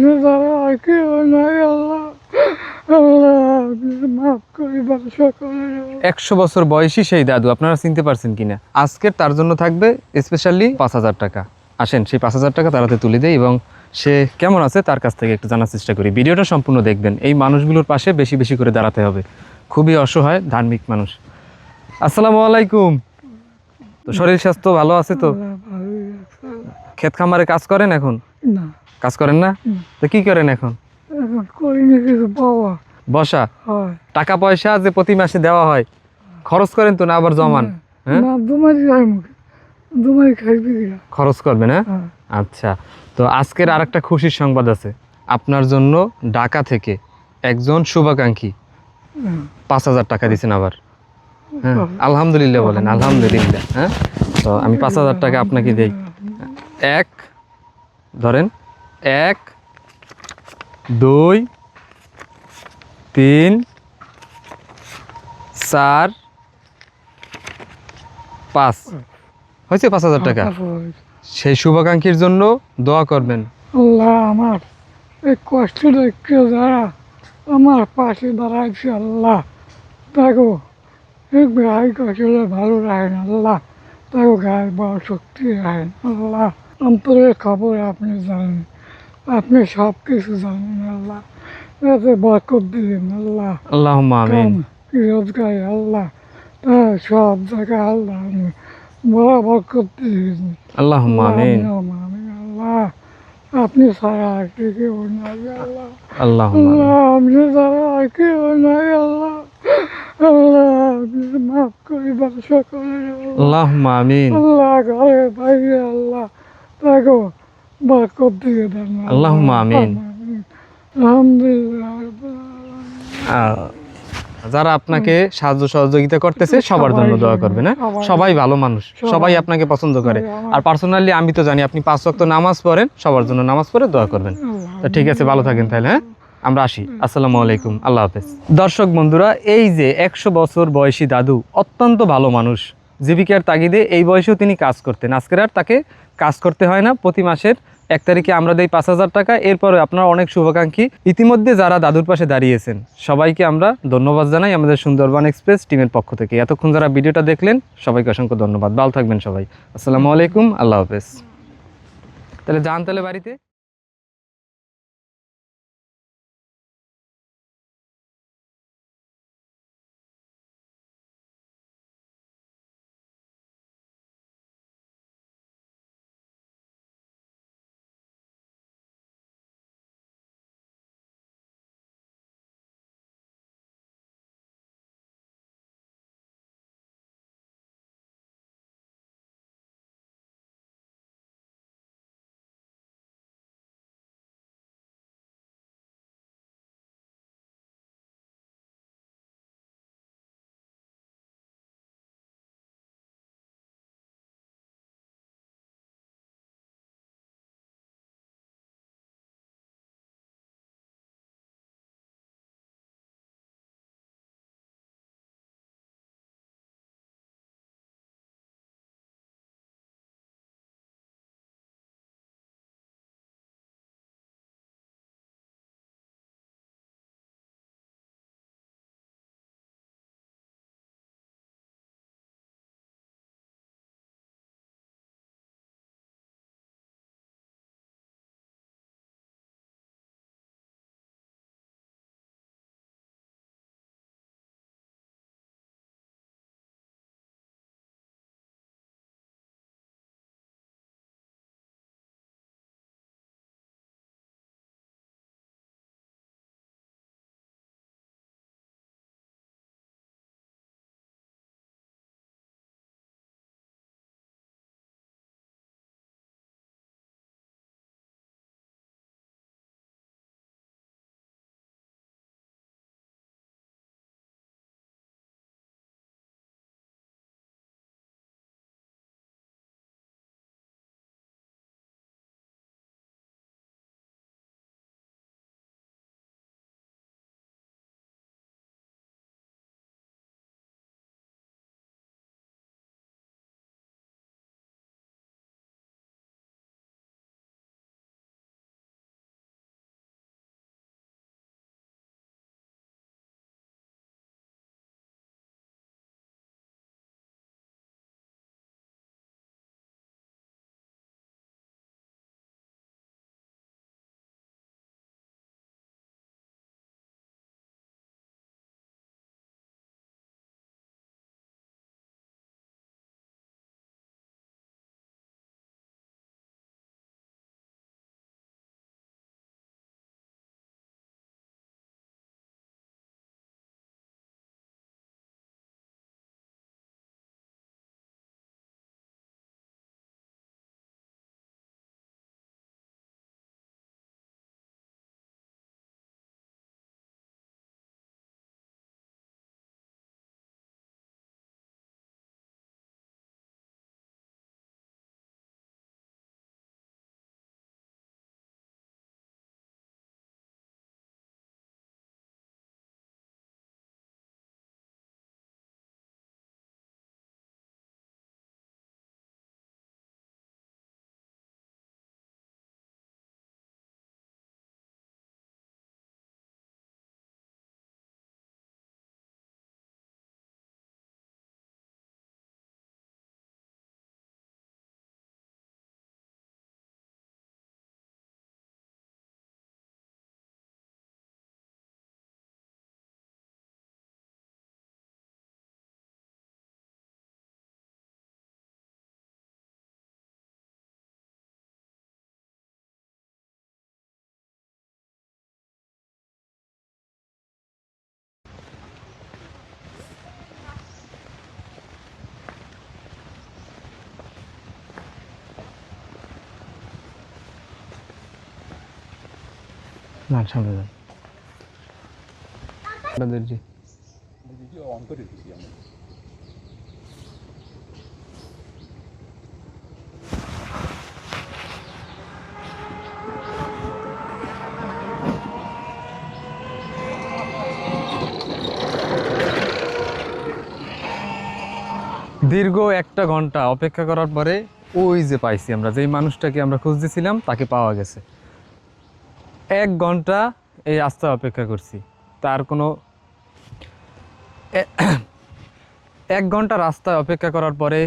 আপনি দ্বারা আর কেউ নাই আল্লাহ আল্লাহ আপনি মাফ করিবার সকলের একশো বছর বয়সী সেই দাদু আপনারা চিনতে পারছেন কিনা? আজকের তার জন্য থাকবে স্পেশালি পাঁচ হাজার টাকা। আসেন সেই পাঁচ হাজার টাকা তারাতে তুলে দেয় এবং সে কেমন আছে তার কাছ থেকে একটু জানার চেষ্টা করি। ভিডিওটা সম্পূর্ণ দেখবেন। এই মানুষগুলোর পাশে বেশি বেশি করে দাঁড়াতে হবে। খুবই অসহায় ধার্মিক মানুষ। আসসালামু আলাইকুম। তো শরীর স্বাস্থ্য ভালো আছে তো? ক্ষেত খামারে কাজ করেন এখন? না। কাজ করেন না? তো কি করেন এখন? এখন করিনি কিছু পাওয়া। বসা। টাকা পয়সা যে প্রতি মাসে দেওয়া হয় খরচ করেন তো না আবার জমান? হ্যাঁ? না দুমারি খাই মুখে। দুমারি খাইবি খরচ করবেন হ্যাঁ? হ্যাঁ। আচ্ছা তো আজকের আর একটা খুশির সংবাদ আছে। আপনার জন্য ঢাকা থেকে একজন শুভাকাঙ্ক্ষী। হ্যাঁ। পাঁচ হাজার টাকা দিয়েছেন আবার। হ্যাঁ? আলহামদুলিল্লাহ বলেন আলহামদুলিল্লাহ হ্যাঁ? তো আমি পাঁচ হাজার টাকা আপনাকে দেই। এক ধরেন এক দুই তিন চার পাঁচ। হয়েছে পাঁচ হাজার টাকা। সেই শুভাকাঙ্ক্ষীর জন্য দোয়া করবেন। আল্লাহ আমার এই কষ্ট দেখতে যারা আমার পাশে দাঁড়াইছে আল্লাহ। দেখো এই গায়ে কষ্টে ভালো রাখেন আল্লাহ। দেখো গায়ে বড় শক্তি রাখেন আল্লাহ। অন্তরের খবর আপনি জানেন আপনি সব কিছু জানেন আল্লাহ এতে বরকত দিলেন আল্লাহ আল্লাহ আমিন কাম রোজগার আল্লাহ হ্যাঁ, সব জায়গায় আল্লাহ আপনি বড় বরকত দিলেন আল্লাহ আমিন আমিন আল্লাহ আপনি ছাড়া আর কে কেউ নাই আল্লাহ আল্লাহ আল্লাহ আপনি ছাড়া আর কেউ নাই আল্লাহ আল্লাহ আপনি মাফ করিবার সকলের আল্লাহ। আল্লাহ আমিন আল্লাহ ঘরে বাইরে আল্লাহ দেখো বরকত দিয়ে দেন আল্লাহুম্মা আমিন। যারা আপনাকে সাহায্য সহযোগিতা করতেছে সবার জন্য দোয়া করবেন হ্যাঁ? সবাই। সবাই ভালো মানুষ। সবাই আপনাকে পছন্দ করে। আর পার্সোনালি আমি তো জানি আপনি পাঁচ ওয়াক্ত নামাজ পড়েন সবার জন্য নামাজ পড়ে দোয়া করবেন। তো ঠিক আছে ভালো থাকেন তাহলে হ্যাঁ? আমরা আসি। আসসালামু আলাইকুম। আল্লাহ হাফেজ। দর্শক বন্ধুরা এই যে একশো বছর বয়সী দাদু অত্যন্ত ভালো মানুষ জীবিকার তাগিদে এই বয়সেও তিনি কাজ করতেন। আজকের আর তাকে কাজ করতে হয় না, প্রতি মাসের এক তারিখে আমরা দেই পাঁচ হাজার টাকা। এরপরে আপনার অনেক শুভাকাঙ্ক্ষী। ইতিমধ্যে যারা দাদুর পাশে দাঁড়িয়েছেন, সবাইকে আমরা ধন্যবাদ জানাই আমাদের সুন্দরবন এক্সপ্রেস টিমের পক্ষ থেকে। এতক্ষণ যারা ভিডিওটা দেখলেন, সবাইকে অসংখ্য ধন্যবাদ। ভালো থাকবেন সবাই। আসসালামু আলাইকুম, আল্লাহ হাফেজ। তাহলে যান তাহলে বাড়িতে। সামনে যান। দীর্ঘ একটা ঘণ্টা অপেক্ষা করার পরে ওই যে পাইছি আমরা, যেই মানুষটাকে আমরা খুঁজতেছিলাম, তাকে পাওয়া গেছে। এক ঘণ্টা এই রাস্তা অপেক্ষা করছি। তার কোনো এক ঘণ্টা রাস্তায় অপেক্ষা করার পরে